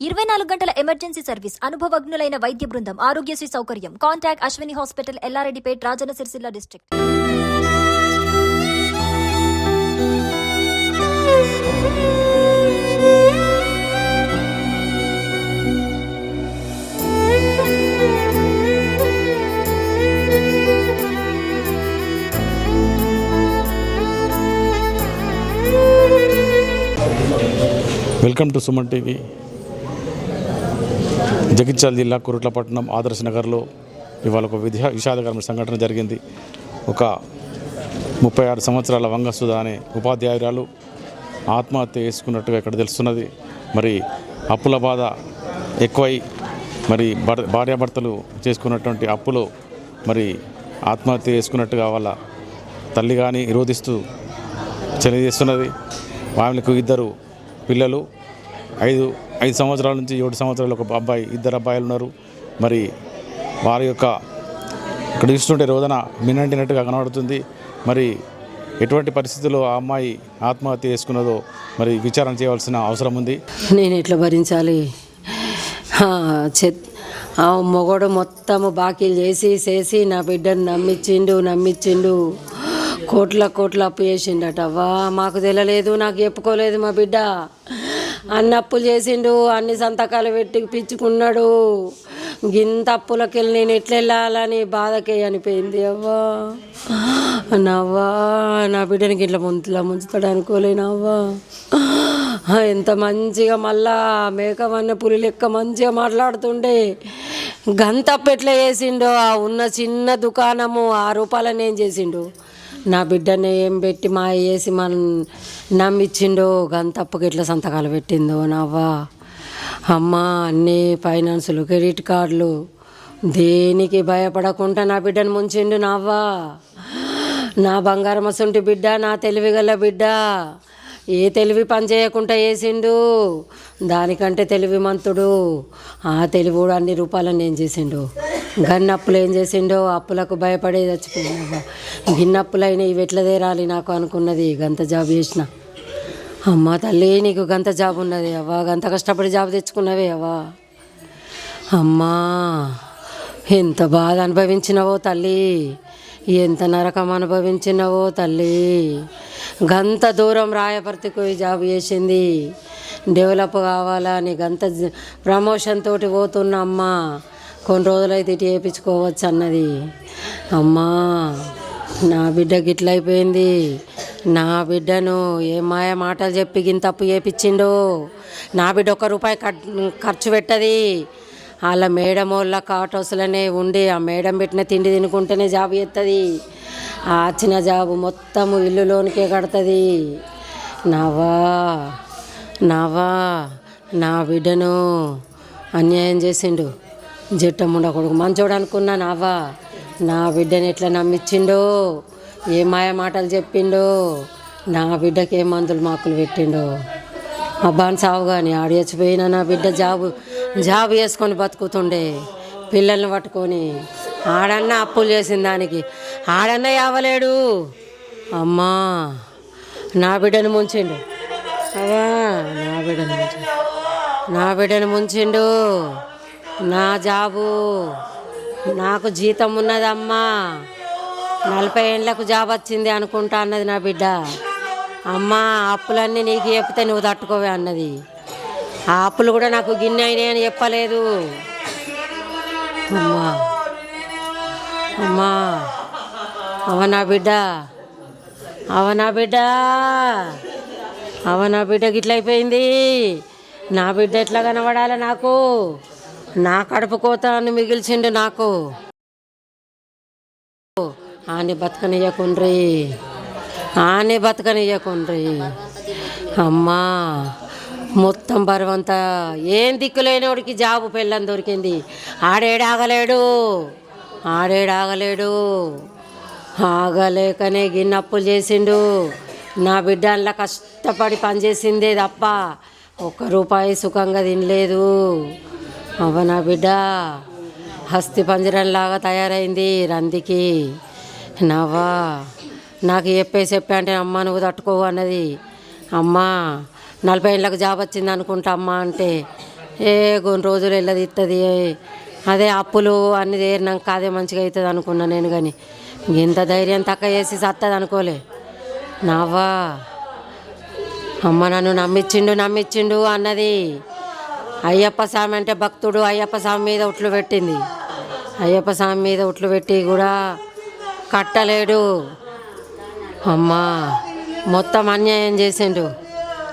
ఇరవై నాలుగు గంటల ఎమర్జెన్సీ సర్వీస్ అనుభవజ్ఞులైన వైద్య బృందం ఆరోగ్యశ్రీ సౌకర్యం contact Ashwini hospital Yellareddypet Rajanna Sircilla district. Welcome to Suman TV Jagtial జిల్లా కురుట్లపట్నం ఆదర్శ నగర్లో ఇవాళ ఒక విధ విషాదకరమైన సంఘటన జరిగింది. ఒక ముప్పై ఆరు సంవత్సరాల వంగసుధ అనే ఉపాధ్యాయురాలు ఆత్మహత్య చేసుకున్నట్టుగా ఇక్కడ తెలుస్తున్నది. మరి అప్పుల బాధ ఎక్కువై మరి భార్యాభర్తలు చేసుకున్నటువంటి అప్పులో మరి ఆత్మహత్య చేసుకున్నట్టుగా వాళ్ళ తల్లి కానీ నిరోధిస్తూ తెలియజేస్తున్నది ఆమెకు ఇద్దరు పిల్లలు ఐదు ఐదు సంవత్సరాల నుంచి ఏడు సంవత్సరాలు ఒక అబ్బాయి ఇద్దరు అబ్బాయిలు ఉన్నారు. మరి వారి యొక్క ఇక్కడ చూస్తుంటే రోజున మినంటినట్టుగా కనబడుతుంది. మరి ఎటువంటి పరిస్థితుల్లో ఆ అమ్మాయి ఆత్మహత్య చేసుకున్నదో మరి విచారణ చేయవలసిన అవసరం ఉంది? నేను ఎట్లా భరించాలి? ఆ, చెత్ ఆ మొగోడు మొత్తము బాకీలు చేసి చేసి నా బిడ్డను నమ్మిచ్చిండు నమ్మిచ్చిండు. కోట్ల కోట్ల అప్పు చేసిండట. అవ్వా మాకు తెలియలేదు నాకు చెప్పుకోలేదు మా బిడ్డ. అన్ని అప్పులు చేసిండు అన్ని సంతకాలు పెట్టి పిచ్చుకున్నాడు. గింత అప్పులకెళ్ళి నేను ఎట్లా వెళ్ళాలని బాధకే అనిపోయింది అవ్వా. నవ్వా నా బిడ్డనికి ఇట్లా ముంతలా ముంచుతాడు అనుకోలేను అవ్వా. ఎంత మంచిగా మళ్ళా మేకమన్న పులి లెక్క మంచిగా మాట్లాడుతుండే. గంతప్పు ఎట్లా చేసిండో ఆ ఉన్న చిన్న దుకాణము ఆ రూపాయలని చేసిండు. నా బిడ్డని ఏం పెట్టి మా వేసి మన నమ్మిచ్చిండో గంతప్పకి ఎట్లా సంతకాలు పెట్టిందో నవ్వా. అమ్మ అన్ని ఫైనాన్సులు క్రెడిట్ కార్డులు దేనికి భయపడకుండా నా బిడ్డను ముంచిండు నవ్వా. నా బంగారం అసంటి బిడ్డ నా తెలివిగల బిడ్డ. ఏ తెలివి పని చేయకుండా వేసిండు దానికంటే తెలివి మంతుడు ఆ తెలివి కూడా అన్ని రూపాయలను ఏం చేసిండు. గన్నప్పులు ఏం చేసిండో అప్పులకు భయపడే చచ్చిపోయినా గిన్నప్పులైన ఇవి ఎట్లా తీరాలి నాకు అనుకున్నది గంత జాబ్ చేసిన. అమ్మ తల్లి నీకు గంత జాబ్ ఉన్నది అవ్వా గంత కష్టపడి జాబ్ తెచ్చుకున్నవే అవ్వా. అమ్మా ఎంత బాధ అనుభవించినవో తల్లి ఎంత నరకం అనుభవించినవో తల్లి. గంత దూరం రాయపర్తికి పోయి జాబ్ చేసింది. డెవలప్ కావాలని గంత జ- ప్రమోషన్ తోటి పోతున్న అమ్మా. కొన్ని రోజులైతే ఇటు చేయించుకోవచ్చు అన్నది. అమ్మా నా బిడ్డ గిట్లయిపోయింది నా బిడ్డను ఏ మాయ మాటలు చెప్పి గిన్ తప్పు చేపించిండు. నా బిడ్డ ఒక్క రూపాయి కట్- ఖర్చు పెట్టది. వాళ్ళ మేడం వాళ్ళ కాటోసులనే ఉండి ఆ మేడం పెట్టిన తిండి తినుకుంటేనే జాబ్ చేస్తుంది ఆ వచ్చిన జాబు మొత్తము ఇల్లులోనికే కడుతుంది. నావా నావా నా బిడ్డను అన్యాయం చేసిండు. జట్టముండ కొడుకు మంచోడు అనుకున్నాను నావా నా బిడ్డని ఎట్లా నమ్మిచ్చిండో ఏ మాయ మాటలు చెప్పిండో నా బిడ్డకి ఏ మందులు మాకులు పెట్టిండో. అబ్బాని సావు కానీ ఆడ చచ్చిపోయిన నా బిడ్డ జాబు జాబు చేసుకొని బతుకుతుండే పిల్లల్ని పట్టుకొని. ఆడన్నా అప్పులు చేసిన దానికి ఆడన్నా యావలేడు. అమ్మా నా బిడ్డను ముంచిండు. అవా నా బిడ్డను ముంచిండు. నా బిడ్డను ముంచిండు. నా జాబు. నాకు జీతం ఉన్నదమ్మా. నలభై ఏళ్ళకు జాబ్ వచ్చింది అనుకుంటా అన్నది నా బిడ్డ. అమ్మా అప్పులన్నీ నీకు చెప్తే నువ్వు తట్టుకోవే అన్నది. ఆ అప్పులు కూడా నాకు గిన్నె అయినాయి అని చెప్పలేదు. అమ్మా. అమ్మా. అవనా బిడ్డ. అవనా బిడ్డ. అవ నా బిడ్డ గిట్లయిపోయింది నా బిడ్డ ఎట్లా కనబడాలి నాకు? నా కడుపు కోత అని మిగిల్చిండు నాకు. ఆని బతకనియకుండ్రి ఆని బతకనియకుండ్రి అమ్మా మొత్తం బరువంతా. ఏం దిక్కులేనివాడికి జాబు పెళ్ళని దొరికింది. ఆడేడాగలేడు. ఆడేడాగలేడు. ఆగలేకనే గిన్నప్పులు చేసిండు. నా బిడ్డ అందులో కష్టపడి పనిచేసిందే తప్ప ఒక్క రూపాయి సుఖంగా తినలేదు. అవ్వ నా బిడ్డ. హస్తి పంజరంలాగా తయారైంది రందికి. నవ్వా నాకు చెప్పే చెప్పే అంటే అమ్మ నువ్వు తట్టుకోవు అన్నది. అమ్మ నలభై ఏళ్ళకి జాబ్ వచ్చింది అనుకుంటా అమ్మ అంటే ఏ కొన్ని రోజులు వెళ్ళదిస్తుంది అదే అప్పులు అన్ని తీరినాక అదే మంచిగా అవుతుంది అనుకున్నా నేను కానీ. ఇంత ధైర్యం తక్కువ చేసి సత్తది అనుకోలే. నావా అమ్మ నన్ను నమ్మిచ్చిండు నమ్మిచ్చిండు అన్నది. అయ్యప్ప స్వామి అంటే భక్తుడు అయ్యప్ప స్వామి మీద ఉట్లు పెట్టింది. అయ్యప్ప స్వామి మీద ఉట్లు పెట్టి కూడా కట్టలేడు. అమ్మా మొత్తం అన్యాయం చేసిండు.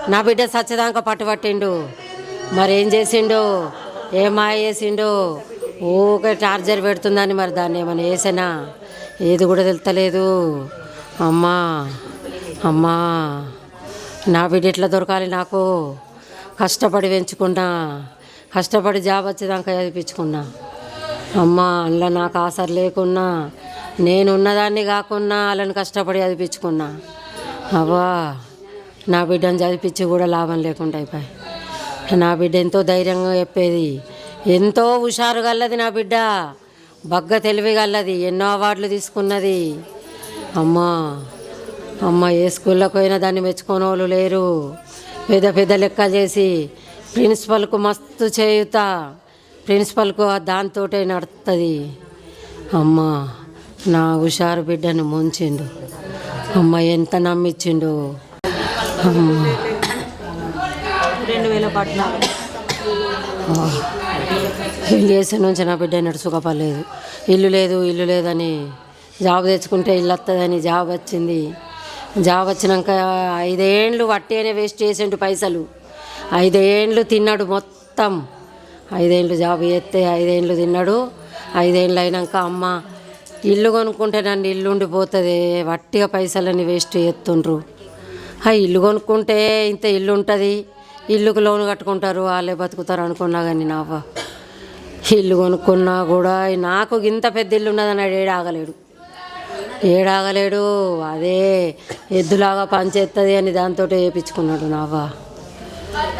నా బిడ్డ సచ్చదాకా పట్టుబట్టిండు మరేం చేసిండు? ఏం మాయ చేసిండు? ఊకే చార్జర్ పెడుతుందని మరి దాన్ని ఏమైనా వేసానా ఏది కూడా తెలుతలేదు అమ్మా అమ్మా నా బిడ్డ ఎట్లా దొరకాలి నాకు? కష్టపడి పెంచుకున్నా కష్టపడి జాబ్ వచ్చేదాకా చదివించుకున్నా. అమ్మ అందులో నాకు ఆసర లేకున్నా నేను ఉన్నదాన్ని కాకున్నా వాళ్ళని కష్టపడి చదివించుకున్నా. అవ్వా నా బిడ్డను చదివించి కూడా లాభం లేకుండా అయిపోయి నా బిడ్డ ఎంతో ధైర్యంగా చెప్పేది ఎంతో హుషారు గల్లది నా బిడ్డ బగ్గ తెలివి గల్లది ఎన్నో అవార్డులు తీసుకున్నది. అమ్మ అమ్మ ఏ స్కూల్లోకి పోయినా దాన్ని మెచ్చుకోని వాళ్ళు లేరు. పెద్ద పెద్ద లెక్క చేసి ప్రిన్సిపల్కు మస్తు చేయుత. ప్రిన్సిపల్కు దాంతో నడుస్తుంది అమ్మ నా హుషారు బిడ్డను ముంచిండు. అమ్మ ఎంత నమ్మించిండు రెండు వేల పద్నాలుగు చేసే నుంచి నా బిడ్డ ఎన్నడూ సుఖపడలేదు. ఇల్లు లేదు ఇల్లు లేదని జాబ్ తెచ్చుకుంటే ఇల్లు వస్తుందని జాబ్ వచ్చింది. జాబ్ వచ్చినాక ఐదేండ్లు వట్టేనే వేస్ట్ చేసిండు పైసలు. ఐదేండ్లు తిన్నాడు మొత్తం. ఐదేండ్లు జాబ్ చేస్తే ఐదేండ్లు తిన్నాడు. ఐదేండ్లు అయినాక అమ్మ ఇల్లు కొనుక్కుంటే నన్ను ఇల్లు ఉండిపోతుంది వట్టిగా పైసలని వేస్ట్ చేస్తుండ్రు ఆ ఇల్లు కొనుక్కుంటే ఇంత ఇల్లు ఉంటుంది. ఇల్లుకు లోన్ కట్టుకుంటారు వాళ్ళే బతుకుతారు అనుకున్నా కానీ నావ్వ. ఇల్లు కొనుక్కున్నా కూడా నాకు ఇంత పెద్ద ఇల్లు ఉన్నదని ఆగలేడు. ఏడాగలేడు అదే ఎద్దులాగా పనిచేస్తుంది అని దాంతో వేయించుకున్నాడు నావా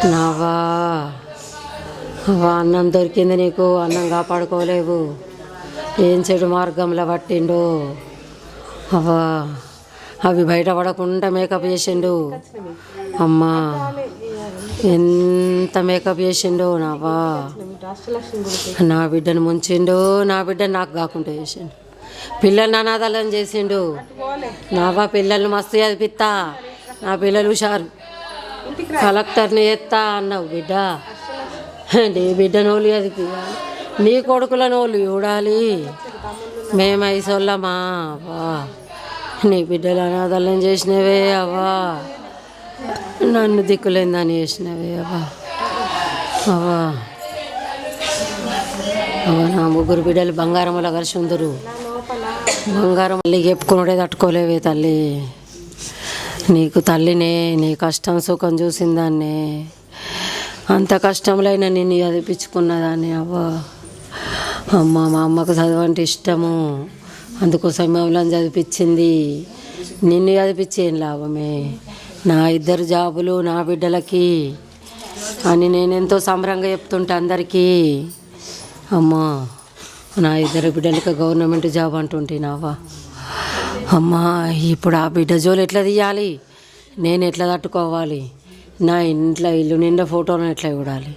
నావా అవ్వా అన్నం దొరికింది నీకు అన్నం కాపాడుకోలేవు. ఏం చెడు మార్గంలో పట్టిండు? అవ్వా అవి బయట పడకుండా మేకప్ చేసిండు. అమ్మా ఎంత మేకప్ చేసిండు నావా నా బిడ్డను ముంచిండు నా బిడ్డ నాకు కాకుండా చేసిండు. పిల్లల్ని అనాథాలను చేసిండు. నావా పిల్లల్ని మస్తు చదివిస్తా. నా పిల్లలు హుషారు. కలెక్టర్ని ఎత్తా అన్నావు బిడ్డ. నీ బిడ్డ నోళ్ళు చదివియాలి నీ కొడుకుల నోళ్ళు చూడాలి. మేము ఐసోళ్ళమా అవ్వా. నీ బిడ్డలు అనాథాలను చేసినవే అవ్వా. నన్ను దిక్కులేందని చేసినవే అవ్వా. అవ్వా. నా ముగ్గురు బిడ్డలు బంగారంలో కలిసి ఉందరు. బంగారం మళ్ళీ చెప్పుకున్నాడే తట్టుకోలేవే తల్లి. నీకు తల్లినే నీ కష్టం సుఖం చూసిన దాన్ని. అంత కష్టంలైనా నిన్ను చదివించుకున్నదాన్ని అవ్వ. అమ్మ మా అమ్మకు చదవంటే ఇష్టము. అందుకోసం మమ్మల్ని చదివించింది. నిన్ను చదివించి ఏం లాభమే? నా ఇద్దరు జాబులు నా బిడ్డలకి అని నేనెంతో సంబరంగా చెప్తుంటా అందరికీ. అమ్మా. నా ఇద్దరు బిడ్డలకి గవర్నమెంట్ జాబ్ అంటుంటే నావా అమ్మా ఇప్పుడు ఆ బిడ్డ జోలు ఎట్లా తీయాలి? నేను ఎట్లా తట్టుకోవాలి? నా ఇంట్లో ఇల్లు నిండా ఫోటోలను ఎట్లా చూడాలి?